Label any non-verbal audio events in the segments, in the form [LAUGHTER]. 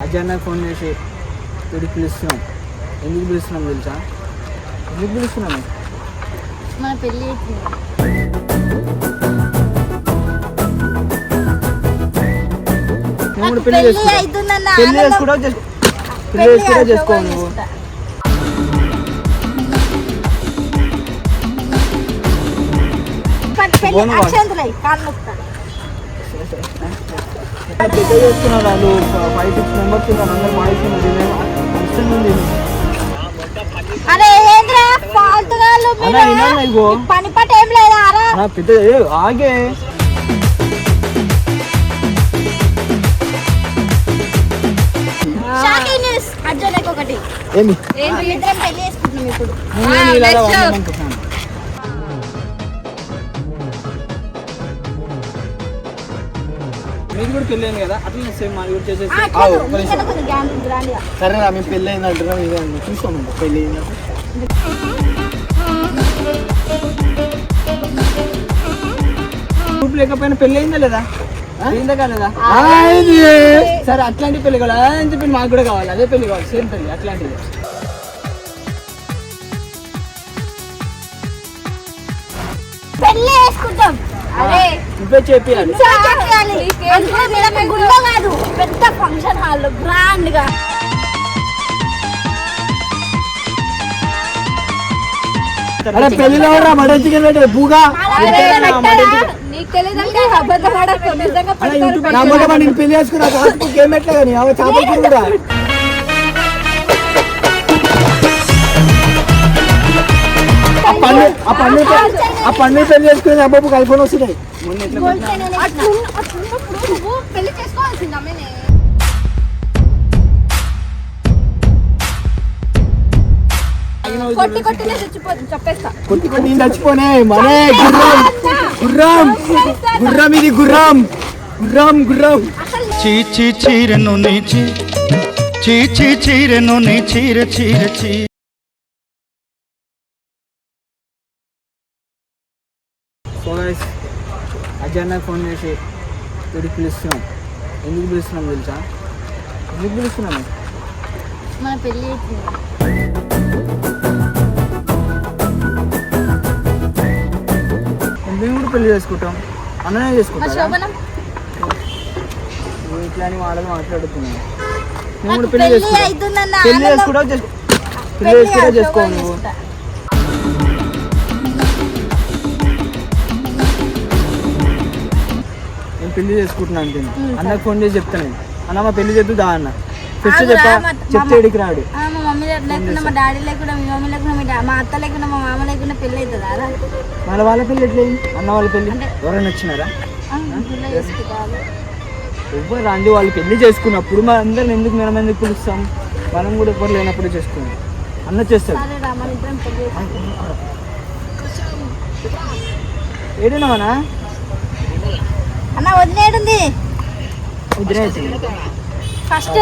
Ajay phone చేసి వీడికి పిలుస్తున్నాం ఎందుకు పిలుస్తున్నాం తెలుసా ఎందుకు పిలుస్తున్నాము మన పెళ్ళి కూడా నాకు పెళ్ళి చేసుకుంటాం అవుతుందన్న పెళ్ళి ఆనందం. చేసుకుంటావు చేసుకో పెళ్ళి నువ్వు చేసుకుంటా. పట్టు. అక్షంతలై కాళ్ళు నొక్కుతా. పెద్ద చేస్తున్నారు వాళ్ళు. ఫైవ్ సిక్స్ మెంబర్స్ ఉన్నారు. అందరు పని పట్ట ఏం లేదా? పెద్ద ఆగే. ఏమి? ఇద్దరం పెళ్ళి చేసుకుంటున్నాం ఇప్పుడు. మీకు కూడా పెళ్ళి అయింది కదా అట్లనే సేమ్ మాది కూడా చేసేసి. ఆ, ఆగు, అట్లా ఒక్క నిమిషం. నీకన్నా కొంచెం గ్యాన్ గ్రాండ్గా సరే రా. మేము పెళ్ళి అయింది అంటున్నాం ఇదే అండి పెళ్ళి అయిందంటే గ్రూప్ లేకపోయినా పెళ్ళి అయిందా లేదా అయిందా కాలేదా. సరే అట్లాంటి పెళ్ళి కావాలి అదే అని చెప్పి మాకు కూడా కావాలి అదే పెళ్ళి కావాలి సేమ్ పెళ్ళి అట్లాంటిది. పెళ్ళి చేసుకుంటాం. అరే నువ్వే చెప్పాలి పెద్ద ఫంక్షన్ హాల్ గ్రాండ్గా. అరే పెళ్ళిలో రా మటన్ చికెన్ తెలియదంటే అబద్ధం ఆడకు. [LAUGHS] ఆ పండు ఆ పండు పెళ్ళి చేసుకుని అబ్బాబు కలుపుకొని వస్తున్నాయి పెళ్ళి చేసుకోవాల్సింది అమ్మేనే. కొట్టి కొట్టి చెప్పేస్తా కొట్టి కొట్టి చచ్చిపోనే. మనే గుర్రం. గుర్రం. గుర్రం ఇది గుర్రం. గుర్రం గుర్రం. చీ చీ చీరెను నీ చీ. చీ చీ చీరెను నీ చీర చీర చీ సో గైస్ అజయ్ ఫోన్ చేసి వీడికి పిలుస్తున్నాం. ఎందుకు పిలుస్తున్నాం తెలుసా? ఎందుకు పిలుస్తున్నాము మన అవుతుంది మేము కూడా పెళ్ళి చేసుకుంటాం. అన్ననే చేసుకుంటాం ఇట్లా అని వాళ్ళని మాట్లాడుతున్నాం మేము కూడా పెళ్ళి చేసుకుంటాం. పెళ్ళి ఆనందం. చేసుకుంటావు చేసుకో పెళ్ళి చేసుకుంటావు చేసుకో నువ్వు. పెళ్ళి చేసుకుంటున్నా అంటే ఉమ్, అన్నకు ఫోన్ చేసి చెప్తాను నేను. అన్న మా పెళ్ళి చేద్దు దా అన్న. ఆగు, చెప్పా చెప్తే రాడు. ఆ, మా మమ్మీ లేకుండా మా డాడీ లేకుండా మీ మమ్మీ లేకుండా మీ డా- మా అత్త లేకుండా మా మామ లేకుండా పెళ్ళి అవుతుందా రా? వాళ్ళ వాళ్ళ పెళ్ళి ఎట్లా అయింది? అన్న వాళ్ళ పెళ్ళి? ఎవరైనా వచ్చినారా? ఆ, పెళ్ళి చేసుకుంటారు. ఎవ్వరు రాంది వాళ్ళు పెళ్ళి చేసుకున్నప్పుడు మన అందరం ఎందుకు మనం ఎందుకు పిలుస్తాం? మనం కూడా ఎవ్వరు లేనప్పుడు చేసుకున్నాం అన్న చేస్తాడు. సరే రా మన ఇద్దరం పెళ్ళి చేసుకుందాం. ఏడినావనా అన్న? వదిలేడుంది ఇద్దరే అవుతుంది ఫస్ట్.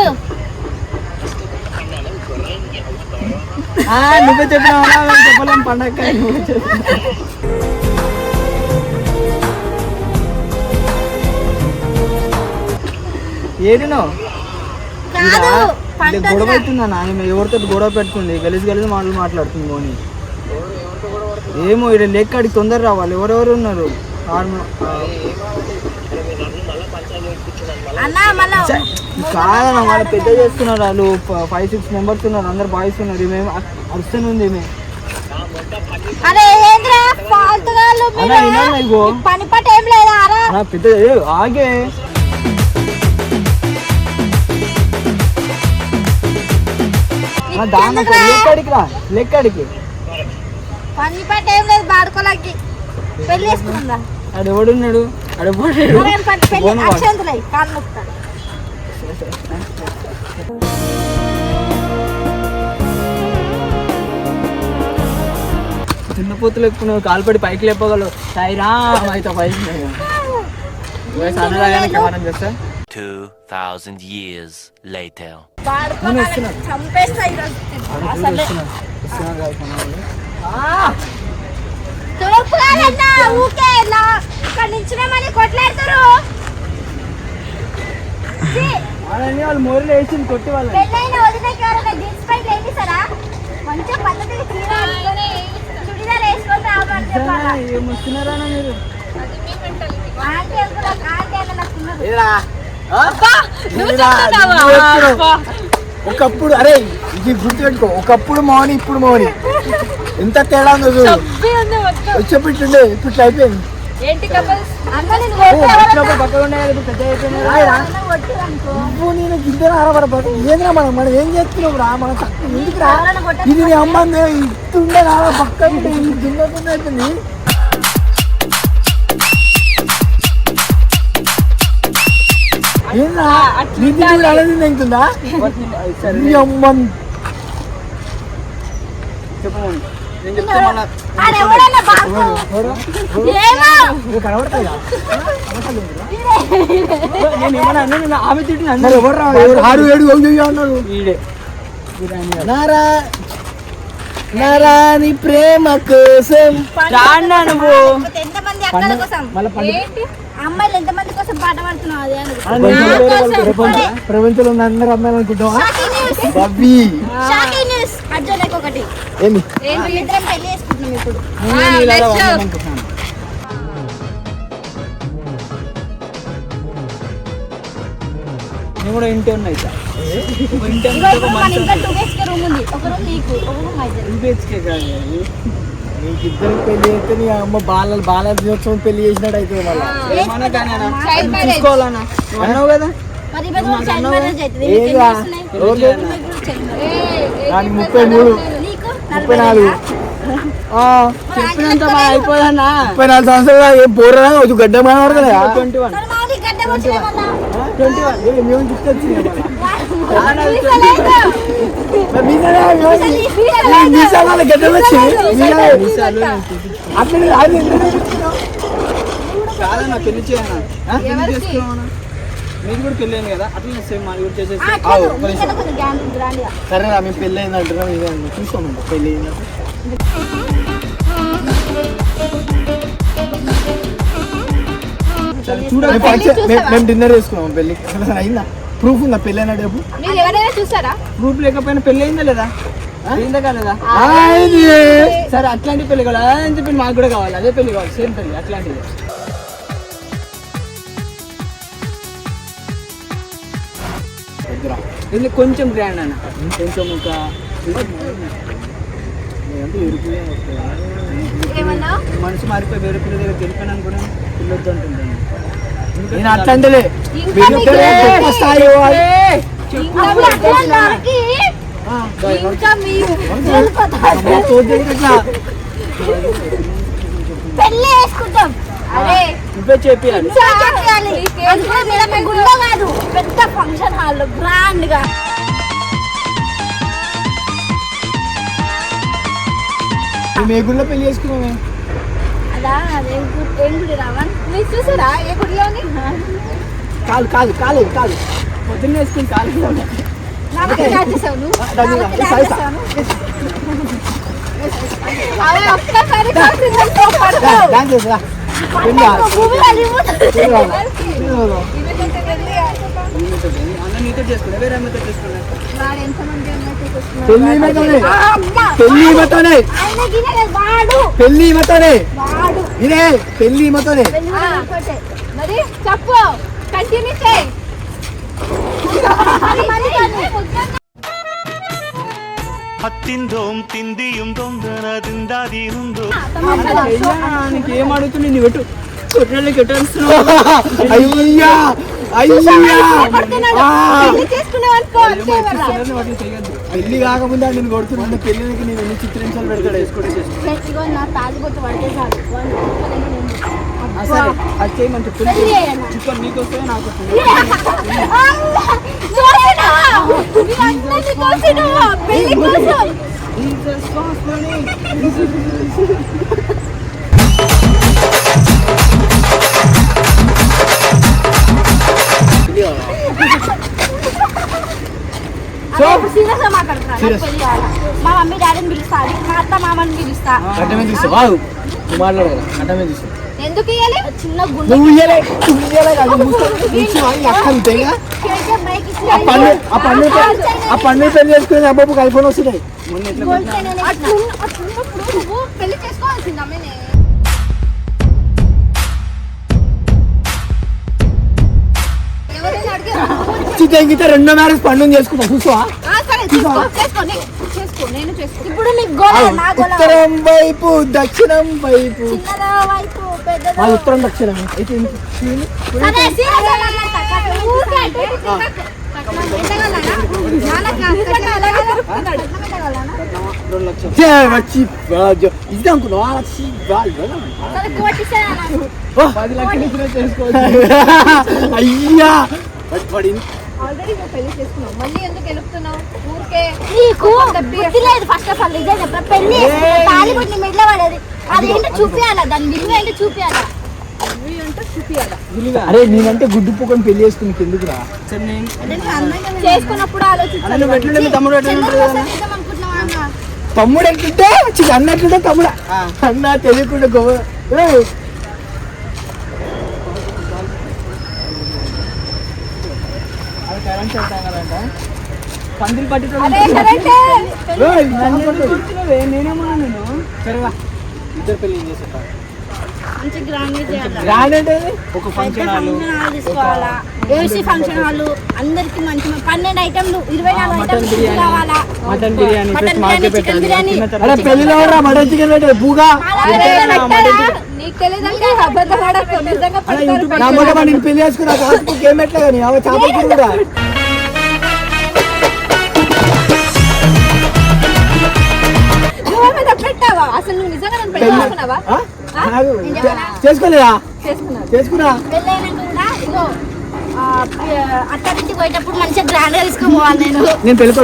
నువ్వే చెప్పినావా మేము చెప్పలేం పండగ నువ్వే పంట ఇది గొడవ అవుతుందన్న ఆమె ఎవరితో గొడవ పెట్టుకుంది? గలీజ్ గలీజ్ మాటలు మాట్లాడుతుంది పోనీ. ఏమో ఇక్కడ లెక్కడికి తొందర రావాలి. ఎవరెవరు ఉన్నారు? అన్న కాదన్న వాళ్ళు పెద్ద చేస్తున్నారు వాళ్ళు. ఫైవ్ సిక్స్ మెంబర్స్ ఉన్నారు అందరు బాయ్స్ ఉన్నారు. మేము అరుస్తూనే ఉంది ఈమె. అరే ఏంద్రా ఫాల్తుగాళ్ళు మీరు? అలా వినాలి ఇగో. మీకు పని పట్ట ఏం లేదా అరా అలా పెద్ద ఆగే. దాని? లెక్కడికి రా లెక్కడికి. పని పట్ట ఏం లేదు బాడుకోలకి. చేసుకుందా. ఎవడున్నాడు? చిన్న పూతులు ఎక్కువ నువ్వు కాలుపడి పైకి లేపగలవు. సాయిరా అయితే పైకి లేవు. వయసు అన్నలాగానే కెమెరా చేస్తా. 2,000 years later. బాడుకోలకి చంపేస్తా ఈరోజు. అసలే. వస్తున్నాడు కదా మన వాళ్ళు. మోరీలు కొట్టి వాళ్ళని. పెళ్ళైన వదిలేకి ఎవరైనా జీన్స్ ప్యాంట్ వేపిస్తారా మంచిగా పద్ధతిగా చీర కట్టుకొని చుడిదార్ వేసుకొని రావాలి చెప్పాలా? ఏమొస్తున్నారా మీరు? ఆంటీ అంకుల్ ఆంటీ అన్న నాకు ఉన్నారు ఏరా? ఆ? ఏరా? నువ్వు ఎప్పుడు? ఒకప్పుడు అరే ఇది గుర్తుపెట్టుకో. ఒకప్పుడు మౌని ఇప్పుడు మౌని. ఎంత తేడా ఉందో వచ్చేపిట్టుండే ఇప్పుడు ఇట్లా అయిపోయింది. నువ్వు నేను గిద్దరు ఏంద్రా మనం? మనం ఏం చేస్తున్నావు రా? మనం తక్కువ ఎందుకు రా ఎవరన్నా కొట్టేస్తే ఇది నీ అమ్మ ఇస్తుండే రా పక్క ఏంద్రా? నీ చెప్పమని ఆమె తిట్టిన? ఆరు ఏడు అన్నాడు ఈడే. నారా నారాని ప్రేమ కోసం. నువ్వు? మళ్ళీ అమ్మాయిలు ఎంతమంది కోసం పాట పాడుతున్నావు? అదే. ప్రపంచంలో ఉన్న అందరు అమ్మాయిలు అనుకుంటావా? ఒకటి. ఏంది? ఇద్దరం పెళ్ళి చేసుకుంటున్నాం ఇప్పుడు. నేను కూడా ఇంటి రూమ్ ఉంది. ఒక రూమ్ నీకు ఒక రూమ్ కాదు. నీకు ఇద్దరికి పెళ్ళి అయితే నీ అమ్మ బాల బాల దినోత్సవం పెళ్ళి చేసినట్టు అయితే అది చూసుకోవాలన్నా అన్నావు కదా. దానికి ముప్పై మూడు. ముప్పై నాలుగు. చెప్పినంత బాగా అయిపోదన్నా ముప్పై నాలుగు సంవత్సరాలు ఏం పోరా గడ్డ ట్వంటీ వన్. Twenty one. మేము ఎలా? మీసాల గడ్డలు వచ్చి అట్లా అది కాదన్నా పెళ్ళి చేయనా మీరు కూడా పెళ్ళి అయింది కదా అట్లా సేమ్ మాది కూడా చేసేసి. సరేనా మేము పెళ్ళి అయింది అంటున్నాం ఇదే చూసుకోమండి పెళ్ళి అయింది చూడండి మేము డిన్నర్ చేసుకున్నాం పెళ్ళి అయిందా ప్రూఫ్ ఉందా? పెళ్ళి అయినట్టు చెప్పు మీరు ఎవరైనా చూసారా? ప్రూఫ్ లేకపోయినా పెళ్ళి అయిందా లేదా అయిందా కాలేదా? సరే అట్లాంటి పెళ్ళి కావాలి. అలాంటి పెళ్ళి మాకు కూడా కావాలి. అదే పెళ్ళి కావాలి. సేమ్ పెళ్ళి అట్లాంటిది. ఇది కొంచెం గ్రాండ్ అన్న. కొంచెం ఒక మనసు మారిపోయి వేరే పిల్ల దగ్గర తెలిపాను అనుకుని పిల్లొద్దు అంటుంది నేను స్థాయి గుండె కాదు పెద్ద ఫంక్షన్ హాల్ గ్రాండ్గా మేము ఏ గుళ్ళో పెళ్ళి చేసుకున్నామే అదా అదేం గు- ఏం గుడి రావన్ మీరు చూసారా ఏ గుడిలోని కాదు కాదు కాలేదు కాదు పొద్దున్న వేసుకుని కాదు నాకు డాన్స్ చేసావు నువ్వు దాన్ని నాకు ఇలా డాన్స్ సైసా. చేసావు అవి ఒక్కసారి కాసిందంటే పడతావు. డాన్స్ చేసా పెళ్ళి కాదు. పడతావు, భూమిలో అలిగిపోతావు. పెళ్ళి కాదు. పెళ్ళి కాదు. ఇవన్నీ వెళ్ళి అన్న నీతో చేసుకున్నా వేరే అమ్మతో చేసుకున్నా వాడు ఎంతమంది అన్నట్టు చూస్తున్నాడు. పెళ్ళి ఈమెతోనే ఆ, అమ్మ. పెళ్ళి ఈమెతోనే ఆయన గిన్నె వాడు పెళ్ళి ఈమెతోనే వాడు ఇదే పెళ్ళి ఈమెతోనే మరి చెప్పు కంటిన్యూ చేయి ಹತ್ತಿಂದೋಂ ತಿಂದಿಯುಂ ದೊಂದರದಿಂದಾದೀನುಂದು నీకు ఏం అడుగుతుంది నీ పెట్టు కొట్టడానికి ఎట్టేస్తున్నావు అయ్యా అయ్యా ఆ. పెళ్ళి కాకముందే నేను కొడుతున్నాను. పెళ్ళికి నేను ఎన్ని చిత్రించాలు పెడతాడు వేసుకోవడం. సరే. అది చేయమంటే? చికెన్ నీకు వస్తే నాకు వస్తుంది పెళ్ళి కోసం సో సీరియస్గా మాట్లాడుతున్నా నాకు Serious. పెళ్ళి కావాలా? మా మమ్మీ డాడీని పిలుస్తా అది మా అత్త మామని పిలుస్తా అడ్డమే తీస్తావు వాడు నువ్వు మాట్లాడగల అడ్డమే తీస్తావు ఎందుకు ఇయ్యాలి చిన్న గుండె నువ్వు ఇయ్యలే నువ్వు ఇయ్యలే కాదు ముసలి నుంచి వాడి అక్క అంతేగా కేకే మైక్ ఇచ్చి ఆ పండు ఆ పండు ఆ పండు పెళ్ళి చేసుకుని అబ్బాబుకి ఐఫోన్ వస్తున్నాయి గోల్డ్ చైన్ అనేది అట్లున్న- అట్లున్నప్పుడు నువ్వు పెళ్ళి చేసుకోవాల్సింది అమ్మేనే ఎవరైనా అడిగారు చికెన్ రెండో మ్యారేజ్ పండుగ చేసుకుంటా చూసావా ఆ, సరే చేసుకో చేసుకో నీ- చేసుకో నేను చేసుకో. ఇప్పుడు నీకు గోల నా గోల. ఉత్తరం వైపు దక్షిణం వైపు. ఉత్తరం దక్షిణం అయితే వచ్చి బాజో. ఇది అనుకున్నావా? వచ్చి అయ్యా. పడి- పడింది ఆల్రెడీ నువ్వు పెళ్ళి చేసుకున్నావు. మళ్ళీ ఎందుకు ఎలుపుతున్నావు ఊరికే నీకు బుద్ధి లేదు ఫస్ట్ ఆఫ్ ఆల్ నిజం చెప్పా పెళ్ళి తాళి కొట్టి మెడలో పడేది. అది ఏంటో చూపియాలా? దాని విలువ ఏంటో చూపియాలా? విలువ ఏంటో చూపియాలా అరే నేనంటే గుడ్డు పుక్కని పెళ్ళి చేసుకుని ఎందుకురా? చేసుకున్నప్పుడు తమ్ముడు? తమ్ముడు ఎట్లుంటే అన్న ఎట్లుంటే తమ్ముడు. అన్న తెలియకుండా గొప్ప. నేనేమన్నా నేను సరేగా ఇద్దరు పెళ్ళి గ్రాండ్ అంటే ఒక ఫంక్షన్ హాల్ ఫంక్షన్ హాల్. తీసుకోవాలా? AC function hall. అందరికి మంచి పన్నెండు ఐటమ్లు ఇరవై నాలుగు. కావాలా mutton biryani. Mutton biryani market chicken biryani. అరే పెళ్ళిలో రా మటన్ చికెన్ పెట్టే పూగా? నీకు తెలియదంటే అబద్ధం ఆడకు. నిజంగా చేసుకున్నా. పెట్టలే కానీ అవ చేపల కూర కూడా. చేసుకున్నావా? చేసుకోలేదా చేసుకున్నా. ఇగో అత్తారింటికి పోయేటప్పుడు మంచిగా గ్రాండ్గా తీసుకోపోవాలి నేను. నేను పెళ్ళి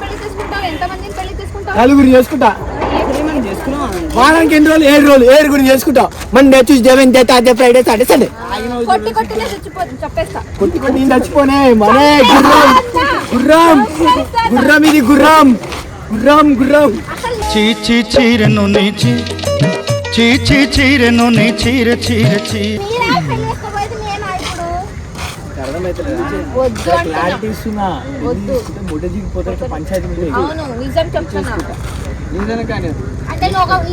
పెళ్ళి చేసుకుంటావు నలుగురు చేసుకుంటా. వారానికి ఎన్ని రోజులు? ఏడు రోజులు. ఏడుగురు చేసుకుంటా. Monday Tuesday Wednesday Thursday Friday Saturday Sunday కొట్టి కొట్టినే చచ్చిపోతుంది చెప్పేస్తా కొట్టి కొట్టి నేను చచ్చిపోనే. మనే గుర్రం. గుర్రం. గుర్రం ఇది గుర్రం. గుర్రం గుర్రం. చీచి చీరెను నీచి. చీచి చీరెను నీ చీర చీర చీ. మీరా పెళ్ళి చేసుకోబోయేది నేనా ఇప్పుడు వద్దు అంటున్నా. వద్దు. పంచాయతీ నిజం చెప్తున్నా. అంటే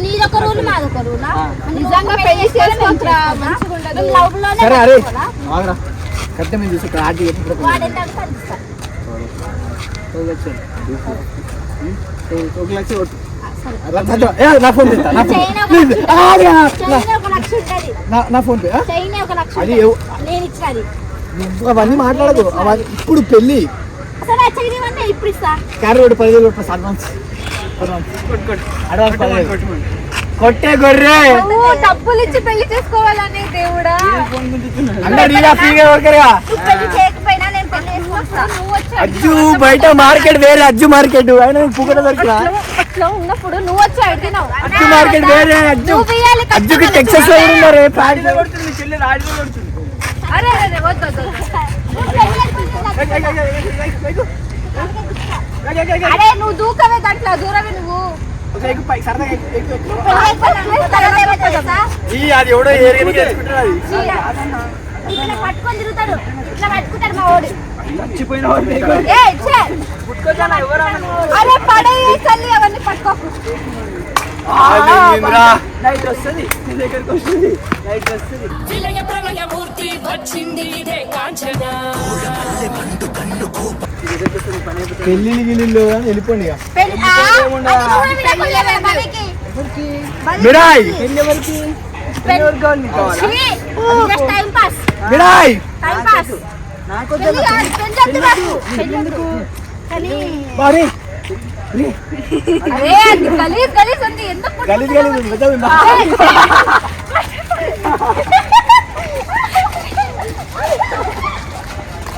నీదొక రూల్ మాదొక రూలా నిజంగా పెళ్ళి చేసుకోకరా మంచిగా ఉండదు లవ్లోనే సరే అరే? ఆగరా. కరెక్ట్ చూసి వాడు ఎంత. ఒక లక్ష. నా ఫోన్ నా ఫోన్ పే అది అవన్నీ మాట్లాడదు ఇప్పుడు పెళ్ళి. ఇప్పుడు ఇస్తా. క్యారీ పదివేలు అడ్వాన్స్ కొట్టే గొర్రె డబ్బులు ఇచ్చి పెళ్ళి చేసుకోవాలనే దేవుడా అజ్జు బయట మార్కెట్ వేరే అజ్జు మార్కెట్ దొరికినా అట్లా ఉన్నప్పుడు నువ్వు వచ్చి అడిగినావు అజ్జు మార్కెట్ వేరే అజ్జు అజ్జుకి టెక్సస్లో కూడా ఉన్నారు ప్యాకెట్ అరే అరే అరే, వద్దు అరే నువ్వు దూకవే దాంట్లో దూరమే నువ్వు? అది ఎవడో ఇట్లా పట్టుకొని తిరుగుతాడు ఇట్లా పట్టుకుంటాడు మా చచ్చిపోయిన వాడు! అరే పడే అవన్నీ పట్టుకోకు? నైట్ వస్తుంది నీ దగ్గరికి వస్తుంది. నైట్ వస్తుంది. విలయ ప్రళయమూర్తి వచ్చింది ఇదే కాంచన. పెళ్ళి గిల్లు అని వెళ్ళిపోండి ఇక. మిరాయ్. పెళ్ళి వద్దు నాకు. గలీజ్ గలీజ్ ఉంది. ఎందుకు గలీజ్ గలీజ్ ఉంది. [LAUGHS]